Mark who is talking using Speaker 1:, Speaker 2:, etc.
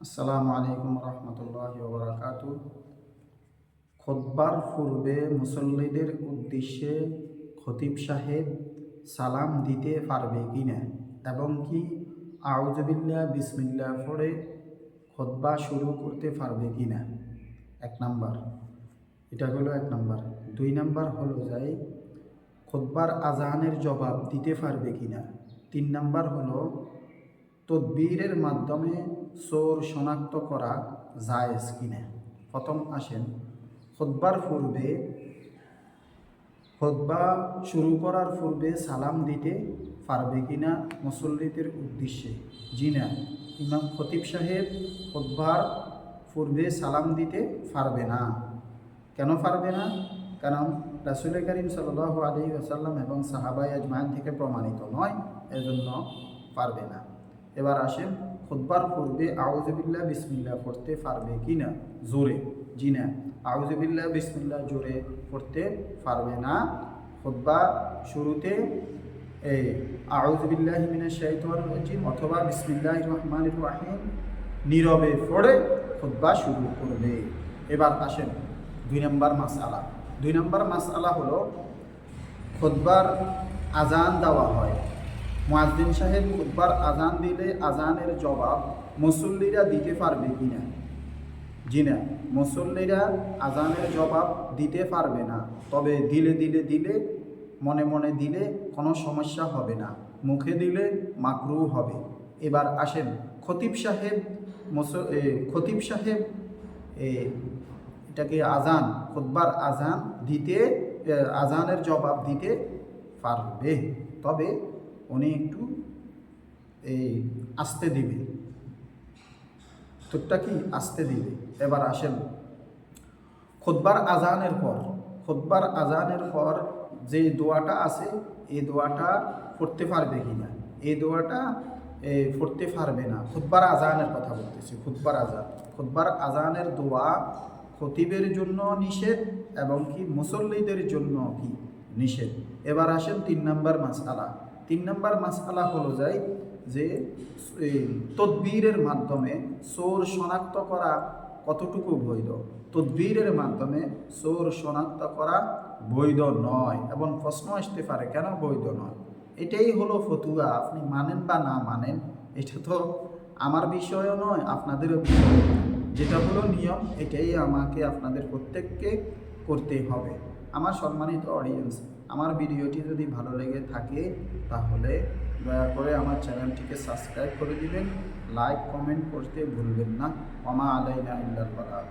Speaker 1: আসসালামু আলাইকুম রহমতুল্লাহ বারাকাতু খোদবার পূর্বে মুসল্লিদের উদ্দেশ্যে খতিব সাহেব সালাম দিতে পারবে কি না এবং কি আউজবিল্লা বিসমিল্লা পড়ে খোদবা শুরু করতে পারবে কি না এক নাম্বার। এটা হলো এক নাম্বার। দুই নাম্বার হলো যাই, খোদবার আজানের জবাব দিতে পারবে কি না তিন নাম্বার হলো তদবীরের মাধ্যমে চোর শনাক্ত করা জায়েজ কিনা? প্রথম আসেন খোদবার পূর্বে খোদবা শুরু করার পূর্বে সালাম দিতে পারবে কিনা মুসল্লিদের উদ্দেশ্যে? জি না। ইমাম খতিব সাহেব খোদবার পূর্বে সালাম দিতে পারবে না। কেন পারবে না? কারণ রাসুল করিম সাল্লাহ আলী আসাল্লাম এবং সাহাবাই আজমায়ন থেকে প্রমাণিত নয়, এজন্য পারবে না। এবার আসেন খুদ্বার পূর্বে আউজবিল্লা বিসমিল্লা পড়তে পারবে কি না? জোরে, জি না আউজবিল্লা বিসমিল্লা জোরে পড়তে পারবে খুদ্া শুরুতে এই আউজবিল্লাহ মিনা শাইতান রাজিম অথবা বিসমিল্লাহ রহমান রাহিম নীরবে পড়ে খুদ্া শুরু করবে। এবার আসেন দুই নম্বর মাসআলা দুই নম্বর মাসআলা হলো খুদ্বার আজান দেওয়া হয়। মুয়াজ্জিন সাহেব খুতবার আজান দিলে আজানের জবাব মুসল্লিরা দিতে পারবে কি না জি না, মুসল্লিরা আজানের জবাব দিতে পারবে না। তবে দিলে দিলে দিলে, মনে মনে দিলে কোনো সমস্যা হবে না। মুখে দিলে মাকরু হবে। এবার আসেন খতিব সাহেব, মুস খতিব সাহেব এটাকে আজান, খুতবার আজান দিতে আজানের জবাব দিতে পারবে। তবে উনি একটু এই আসতে দিবে। তোরটা কি আসতে দিবে? এবার আসেন। খোদবার আজানের পর খোদবার আজানের পর যে দোয়াটা আছে, এই দোয়াটা পড়তে পারবে কি না? এই দোয়াটা পড়তে পারবে না। খুদ্বার আজানের কথা বলতেছি খুদ্বার আজান খুদ্বার আজানের দোয়া খতিবের জন্য নিষেধ এবং কি মুসল্লিদের জন্য কি নিষেধ? এবার আসেন তিন নম্বর মাসালা তিন নম্বর মাসালা হলো যায় যে তদবীরের মাধ্যমে চোর শনাক্ত করা কতটুকু বৈধ? তদবীরের মাধ্যমে চোর শনাক্ত করা বৈধ নয় এবং প্রশ্ন আসতে পারে, কেন বৈধ নয়? এটাই হলো ফতুয়া, আপনি মানেন বা না মানেন, এটা তো আমার বিষয়ও নয়, আপনাদেরও বিষয় যেটা হলো নিয়ম, এটাই আমাকে, আপনাদের প্রত্যেককে করতে হবে। আমার সম্মানিত অডিয়েন্স আমার ভিডিওটি যদি ভালো লেগে থাকে, তাহলে দয়া করে আমার চ্যানেলটিকে সাবস্ক্রাইব করে দিবেন। লাইক কমেন্ট করতে ভুলবেন না। অমা আলাইনা ইল্লাল বালাগ